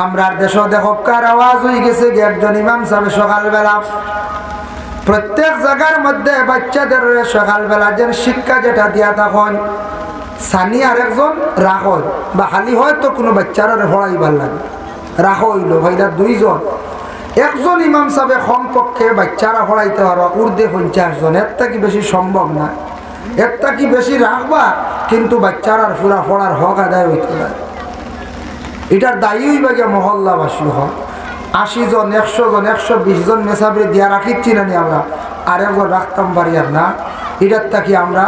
আমরা দেশ দেখকার আওয়াজ হয়ে গেছে একজন ইমাম সাহেব সকালবেলা প্রত্যেক জায়গার মধ্যে বাচ্চাদের সকালবেলা যেন শিক্ষা যেটা দিয়া তখন সানি আর একজন রাখ বা হালি হয় তো কোনো বাচ্চারা পড়াইবার লাগে। রাখ হইল, ভাইরা দুইজন। একজন ইমাম সাহেব কমপক্ষে বাচ্চারা পড়াইতে পারো, উর্দে পঞ্চাশ জন, এর থেকে বেশি সম্ভব না। একটা কি বেশি রাখবা, কিন্তু বাচ্চারার পুরা পড়ার হক আদায় হইতে পারে। এটার দায়ী গিয়া মহল্লাবাসী হক আশি জন, একশো জন, একশো বিশ জন মেসাবরে দিয়া রাখিচ্ছি না নি আমরা। আর একজন রাখতাম পারি আর না। এটার থাকি আমরা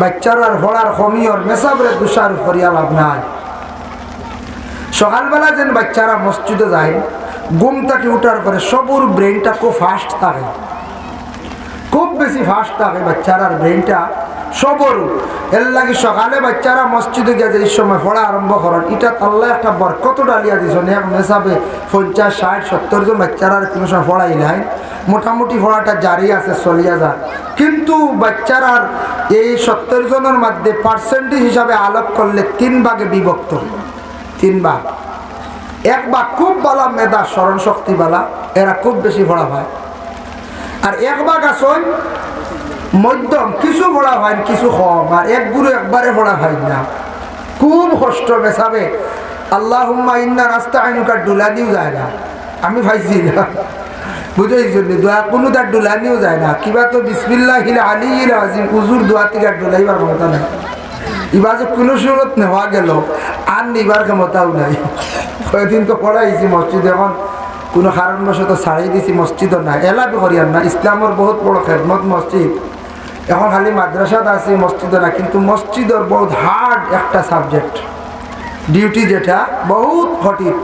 বাচ্চারার ভরার কমিয়র মেসাবরে দুষার করিয়া লাভ নাই। সকালবেলা যেন বাচ্চারা মসজিদে যায়, ঘুম থেকে উঠার পরে সবুর ব্রেনটা খুব ফাস্ট থাকে খুব বেশি ফাস্ট থাকে বাচ্চারার ব্রেনটা সবর। এর লাগে সকালে বাচ্চারা মসজিদে গিয়ে যে সময় পড়া আরম্ভ করেন, এটা আল্লাহ একটা বরকত ডালিয়া দিছ। এক মেসাবে পঞ্চাশ, ষাট, সত্তর জন বাচ্চারা কোনো সময় পড়াই নাই। মোটামুটি পড়াটা জারি আছে চলিয়া যায় কিন্তু বাচ্চারার এই সত্তর জনের মধ্যে পার্সেন্টেজ হিসাবে আলোক করলে তিন ভাগে বিভক্ত। তিন ভাগ। এক ভাগ খুব বালা, মেধা স্মরণ শক্তি বালা এরা খুব বেশি পড়া হয়। আর এক ভাগ আসন মধ্যম, কিছু পড়া হয় কিছু কম, আর এক গুরু একবারে পড়া হয় না। খুব কষ্ট মেশাবে আল্লাহ ইন্না রাস্তা আইনুকার ডুলানিও যায় না। আমি ভাইছি না। বুঝেছি দোয়া কোনো তার ডুলানিও যায় না। কিবা তো বিসমিল্লাহ হিল আলী হিল আজিম উজুর দোয়া থেকে আর ডুলাইবার ক্ষমতা নাই। এবার যে কোনো সুরত নেওয়া গেল, আর নিবার ক্ষমতাও নাই। কয়েকদিন তো পড়াইছি মসজিদ এখন। কোনো কারণবশত ছাড়িয়ে দিছি মসজিদও না এলাপি করিয়ার না। ইসলামর বহুত বড় খেদমত মসজিদ এখন খালি মাদ্রাসাত আছে মসজিদও না কিন্তু মসজিদর বহুত হার্ড একটা সাবজেক্ট ডিউটি যেটা বহুত কঠিন।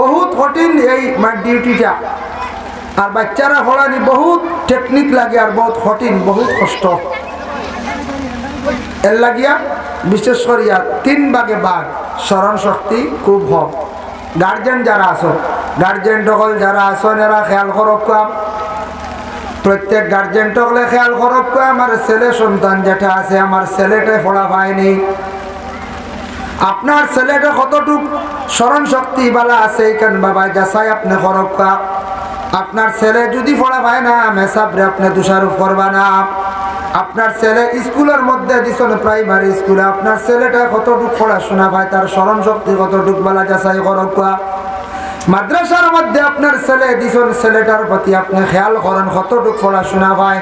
বহুত কঠিন এই ডিউটিটা আর বাচ্চারা পড়ানি বহুত টেকনিক লাগে আর বহুত কঠিন, বহুত কষ্ট। এর লাগিয়া বিশেষ করিয়া তিন ভাগে বাঘ স্মরণ শক্তি খুব কম। গার্জেন যারা আসন গার্জেন টকল যারা আসন এরা খেয়াল করক প্রত্যেক গার্জেন টকলে খেয়াল করক আমার ছেলে সন্তান যেটা আছে, আমার ছেলেটা পড়া পায়নি। আপনার ছেলেটা কতটুক স্মরণ শক্তি বালা আছে কেন বাবা, যাচাই আপনি করক আপনার ছেলে যদি পড়া পায় না মেসাবরে আপনি দোষারোপ করবা না। আপনার ছেলে স্কুলের মধ্যে দিছেন, প্রাইমারি স্কুলে। আপনার ছেলেটা কতটুক পড়াশোনা পায়, তার স্মরণ শক্তি কতটুক বালা যাচাই করক মাদ্রাসার মধ্যে আপনার ছেলে দিছেন ছেলেটার প্রতি আপনি খেয়াল করেন কতটুক পড়াশোনা হয়।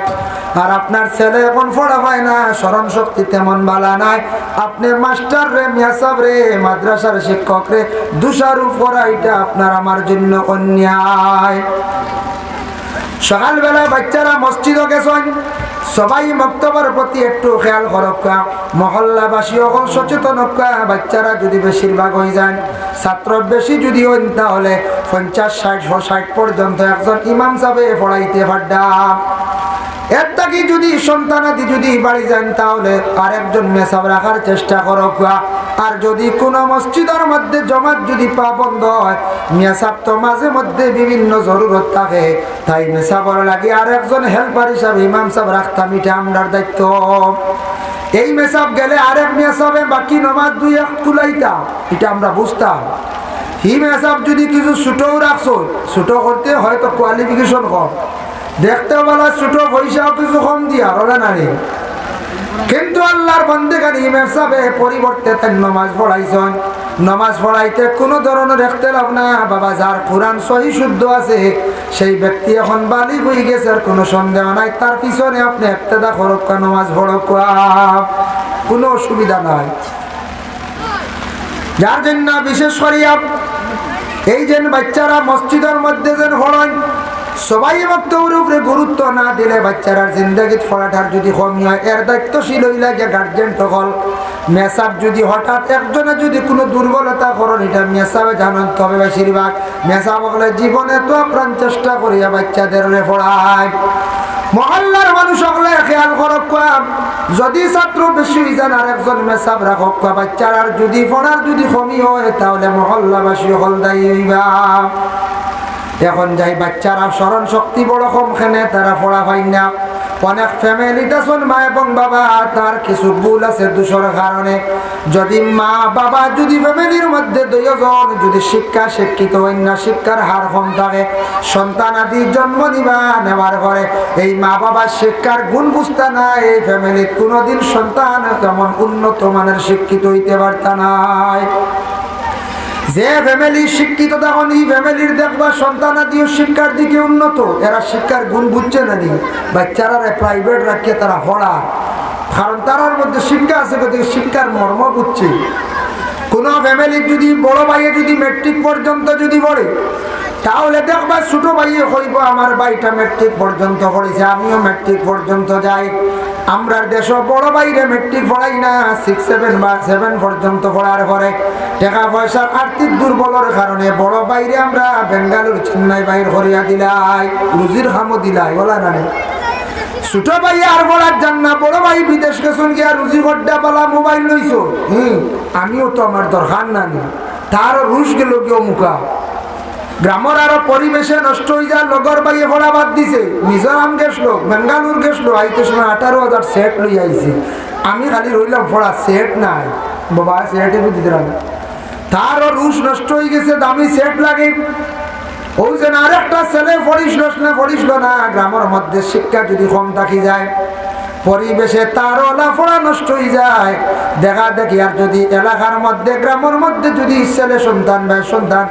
আর আপনার ছেলে এখন পড়া হয় না, স্মরণ শক্তি তেমন বালা নাই। আপনি মাস্টার রে, মিয়াসাব রে, মাদ্রাসার শিক্ষক রে দুষারু করা এটা আপনার আমার জন্য অন্যায়। সকালবেলা বাচ্চারা মসজিদও গেছেন। সবাই মক্তবের প্রতি একটু খেয়াল করক্কা মহল্লাবাসী অকল সচেতন বাচ্চারা যদি বেশিরভাগ হয়ে যান ছাত্র বেশি যদি হন তাহলে পঞ্চাশ ষাট ষাট পর্যন্ত একজন ইমাম সাহেব পড়াইতে পারডাম যদি যদি বাড়ি যান তাহলে রাখার চেষ্টা আর যদি কোনো মধ্যে যদি হয় তো মাঝে মধ্যে বিভিন্ন জরুরত থাকে। তাই মেসাবর লাগে আর একজন হেল্পার হিসাবে ইমাম সাহেব রাখতাম এটা আমরার দায়িত্ব। এই মেসাব গেলে আরেক মেসাবে বাকি নমাজ দুই এক তুলাইতাম এটা আমরা বুঝতাম। হি মেসাব যদি কিছু ছোটও রাখছো, ছোট করতে হয়তো কোয়ালিফিকেশন কম। দেখতে বলা ছোট পয়সাও কিছু কম দিয়া রলে নারী কিন্তু আল্লাহর বন্দে গানি ইমাম সাহেব পরিবর্তে তার নমাজ পড়াইছেন। নমাজ পড়াইতে কোনো ধরনের দেখতে লাভ না বাবা, যার কোরআন সহি শুদ্ধ আছে, সেই ব্যক্তি এখন বালি হয়ে গেছে, আর কোনো সন্দেহ নাই। তার পিছনে আপনি একতেদা খরক্কা নমাজ পড়ক্কা কোনো অসুবিধা নাই। যার জন্য বিশেষ করিয়া, এই যে বাচ্চারা মসজিদের মধ্যে যেন হলেন সবাই বক্তব্যের উপরে গুরুত্ব না দিলে বাচ্চারার জিন্দগিত পড়াটার যদি কমি হয়, এর দায়িত্বশীল হইলে যে গার্জেন তখন মেসাব যদি হঠাৎ একজনে যদি কোনো দুর্বলতা করেন এটা মেসাবে জানান তবে বেশিরভাগ। মেসাব হলে জীবনে তো প্রাণ চেষ্টা করিয়া বাচ্চাদের পড়ায় মহল্লার মানুষ হলে খেয়াল করক যদি ছাত্র বেশি যান আর একজন মেসাব রাখক বাচ্চার যদি পড়ার যদি কমি হয়, তাহলে মহল্লাবাসী হল দায়ী হইবা। এখন যাই বাচ্চারা স্মরণ শক্তি বড় কম খেনে, তারা পড়া হয় না। অনেক ফ্যামিলিতে শোন মা এবং বাবা, তার কিছু ভুল আছে দূষর কারণে। যদি মা, বাবা, যদি ফ্যামিলির মধ্যে দুইজন, যদি শিক্ষা শিক্ষিত হয় না শিক্ষার হার কম থাকে, সন্তান আদি জন্ম নিবা নেওয়ার পরে এই মা বাবার শিক্ষার গুণ বুঝতে না, এই ফ্যামিলির কোনোদিন সন্তান তেমন উন্নত মানের শিক্ষিত হইতে পারত নাই। যে ফ্যামিলি শিক্ষিত তখন এই ফ্যামিলির দেখবা সন্তান আদিও শিক্ষার দিকে উন্নত। এরা শিক্ষার গুণ বুঝছে না নি। বাচ্চারা প্রাইভেট রাখিয়ে তারা পড়া কারণ তারার মধ্যে শিক্ষা আছে গতিকে শিক্ষার মর্ম বুঝছে। কোনো ফ্যামিলির যদি, বড় ভাইয়ে যদি মেট্রিক পর্যন্ত যদি পড়ে, তাহলে দেখবা ছোট ভাইয়ে হইব আমার ভাইটা মেট্রিক পর্যন্ত পড়েছে, আমিও মেট্রিক পর্যন্ত যাই। আমরা দেশ বড় বাইরে মেট্রিক পড়াই না সিক্স সেভেন বা সেভেন পর্যন্ত পড়ার পরে টাকা পয়সার আর্থিক দুর্বলের কারণে বড় বাইরে আমরা বেঙ্গালুরু চেন্নাই বাইর করিয়া দিলাই, রুজির খামো দিলাই, বলা না ছোট ভাই আর বলার যান না, বড় ভাই বিদেশ গেছুন গিয়া রুজি গড্ডা পালা মোবাইল লইছো। হুম, আমিও তো আমার দরকার নানি তারও রুশ গেল কেউ মুখা। গ্রামের আরও পরিবেশে নষ্ট হয়ে যায় লগর বাইয়ে পড়া বাদ দিছে। মিজোরাম গেছলো, বেঙ্গালুর গেছলো, আইতে সময় আঠারো হাজার সেট লই আইছে। আমি খালি রইলাম পড়া সেট নাই। বাবা সেটে বুঝি দিলাম। তারও রুশ নষ্ট হয়ে গেছে, দামি সেট লাগে। ওই যে আরেকটা ছেলে পড়িসল না পড়িসল না। গ্রামের মধ্যে শিক্ষা যদি কম থাকি যায়। পরিবেশে তারও লাফড়া নষ্ট হয়ে যায়। দেখা দেখি আর যদি এলাকার মধ্যে, গ্রামের মধ্যে যদি ছেলে সন্তান বা সন্তান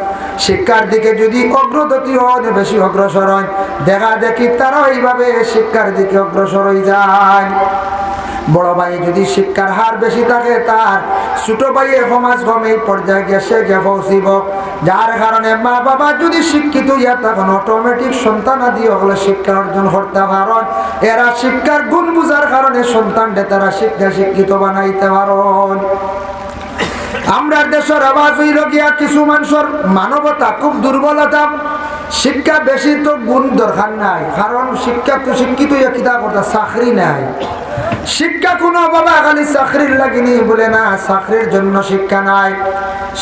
শিক্ষার দিকে যদি অগ্রগতি হন বেশি অগ্রসর হয়, দেখা দেখি তারা এইভাবে শিক্ষার দিকে অগ্রসর হয়ে যায়। বড় ভাই যদি শিক্ষার হার বেশি থাকে, তার ছোট সমাজ কম এই পর্যায়ে গেছে গে পৌঁছিব। যার কারণে মা বাবা যদি শিক্ষিত ইয়া তখন অটোমেটিক সন্তান আদি হলে শিক্ষা অর্জন করতে পারন। এরা শিক্ষার গুণ বুঝার কারণে সন্তানকে তারা শিক্ষা শিক্ষিত বানাইতে পারন। আমরা দেশের আওয়াজ হইল গিয়া কিছু মানুষের মানবতা খুব দুর্বলতা। শিক্ষা বেশি তো গুণ দরকার নাই, কারণ শিক্ষা তো শিক্ষিত চাকরি নাই। শিক্ষা কোনো বাবা খালি চাকরির লাগিনি বলে না, চাকরির জন্য শিক্ষা নাই।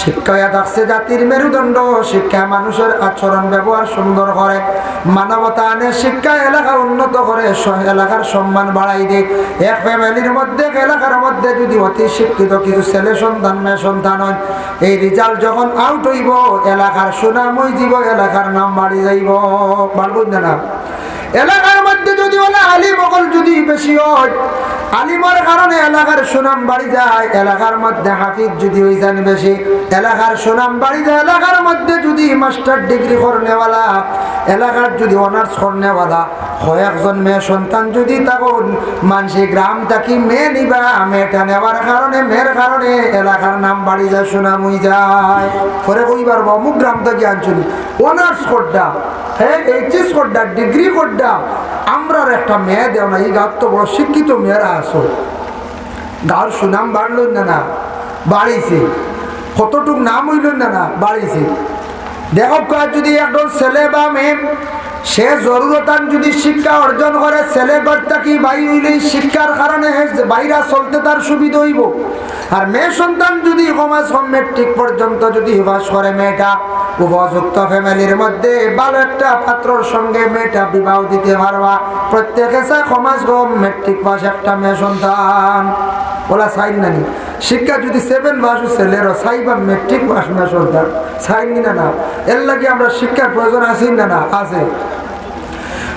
শিক্ষা থাকছে জাতির মেরুদণ্ড, শিক্ষা মানুষের আচরণ ব্যবহার সুন্দর করে। মানবতা আনে শিক্ষা এলাকা উন্নত করে এলাকার সম্মান বাড়াই দেয়। এক ফ্যামিলির মধ্যে এলাকার মধ্যে যদি অতি শিক্ষিত কিছু ছেলে সন্তান, মেয়ে সন্তান হয়, এই রেজাল্ট যখন আউট হইব, এলাকার সুনাম যাব এলাকার নাম বাড়ি যাইব। পারবেন না? এলাকার মধ্যে যদি বলে আলিম অকল যদি বেশি হয় আলিমের কারণে এলাকার সুনাম বাড়ি যায়, এলাকার মধ্যে হাফিজ যদি হয়ে যান বেশি, এলাকার সুনাম বাড়ি যায়, এলাকার মধ্যে যদি মাস্টার ডিগ্রি করনেওয়ালা এলাকার যদি অনার্স করনেওয়ালা কয়েকজন মেয়ে সন্তান যদি তখন মানসি গ্রাম থাকি মেয়ে নিবা, মেয়েটা নেওয়ার কারণে, মেয়ের কারণে এলাকার নাম বাড়ি যায়, সুনাম হয়ে যায়। পরে কইবার অমুক গ্রাম থেকে আনছুনি, অনার্স করডা হ্যাঁ এইচএস করডা ডিগ্রি করডা। আমরার একটা মেয়ে দেও না, এই গাঁর তো বড় শিক্ষিত মেয়েরা আসো গাঁর সুনাম বাড়ল না না, বাড়িছে। কতটুক নাম হইল না না, বাড়িছে। দেখো কাজ যদি একজন ছেলে বা মেয়ে, সে জরুরতান যদি শিক্ষা অর্জন করে, ছেলে বাচ্চা কি বাই হইলে শিক্ষার কারণে বাইরা চলতে তার সুবিধা হইব? আর মেয়ে সন্তান যদি সমাজ কম মেট্রিক পর্যন্ত যদি বাস করে মেয়েটা উপযুক্ত ফ্যামিলির মধ্যে ভালো একটা পাত্রর সঙ্গে মেয়েটা বিবাহ দিতে পারবা। প্রত্যেকে চায় সমাজ কম মেট্রিক পাস একটা মেয়ে সন্তান। ওলা সাইন নানি। শিক্ষা যদি সেভেন পাস ছেলের সাইবা মেট্রিক পাস মেয়ে সন্তান। সাইন না না। এর লাগে আমরা শিক্ষার প্রয়োজন আছি না না? আছে।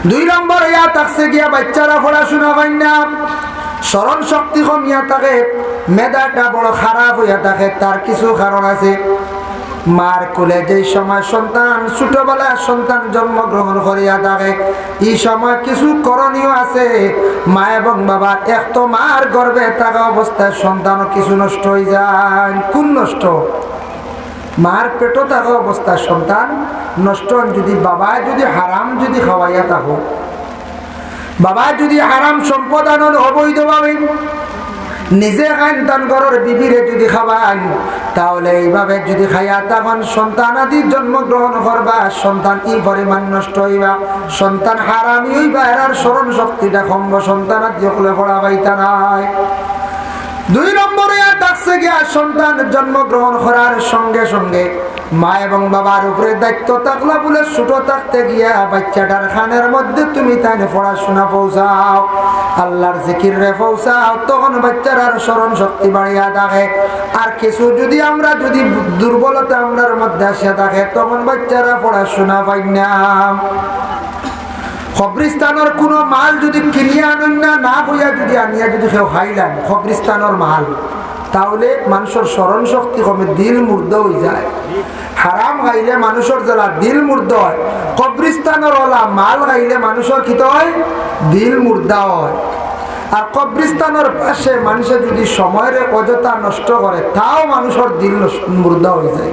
দুই নম্বর, ইয়া থাকছে গিয়া বাচ্চারা পড়াশোনা পাই না। স্মরণ শক্তি কমিয়া থাকে। মেধাটা বড় খারাপ হইয়া থাকে, তার কিছু কারণ আছে। মার কোলে যেই সময় সন্তান ছোটবেলা সন্তান জন্মগ্রহণ করিয়া থাকে এই সময় কিছু করণীয় আছে। মা এবং বাবা এক তো মার গর্বে থাকা অবস্থায় সন্তানও কিছু নষ্ট হয়ে যায়। কোন নষ্ট? মার পেটও থাকা অবস্থায় সন্তান নষ্ট যদি বাবায় যদি হারাম যদি খাওয়াইয়া থাকো। বাবা যদি হারাম সম্পদ আনন অবৈধভাবে নিজে খান তান ঘরের বিবিরে যদি খাবান তাহলে এইভাবে যদি খাইয়া তখন সন্তান আদি জন্মগ্রহণ করবা, সন্তান কি পরিমাণ নষ্ট হইবা, সন্তান হারামি হইবা, এরার স্মরণ শক্তিটা কমব সন্তান আদি সকলে পড়া পাইতা নাই। দুই নম্বরে আর ডাকছে গিয়া সন্তান জন্মগ্রহণ করার সঙ্গে সঙ্গে মা এবং বাবার উপরে দায়িত্ব থাকলে বলে ছোট থাকতে গিয়া বাচ্চাটার খানের মধ্যে তুমি তাই পড়াশোনা পৌঁছাও, আল্লাহর জিকির রে পৌঁছাও, তখন বাচ্চার আর স্মরণ শক্তি বাড়িয়া থাকে। আর কিছু যদি আমরা যদি দুর্বলতা আমরার মধ্যে আসিয়া থাকে, তখন বাচ্চারা পড়াশোনা পাই না। কবরিস্তানের কোনো মাল যদি কিনিয়া আনেন না না হইয়া যদি আনিয়া যদি কেউ খাইলেন কবরিস্তানের মাল। তাহলে মানুষের স্মরণ শক্তি কমে, দিল মুর্দ হয়ে যায়। হারাম গাইলে মানুষের জ্বালা, দিল মুর্দ হয়। কবরিস্তানের ওলা, মাল গাইলে মানুষের কি হয়? দিল মুর্দা হয়। আর কবরিস্তানের পাশে মানুষে যদি সময়ের অযথা নষ্ট করে, তাও মানুষের দিল মুর্দা হয়ে যায়।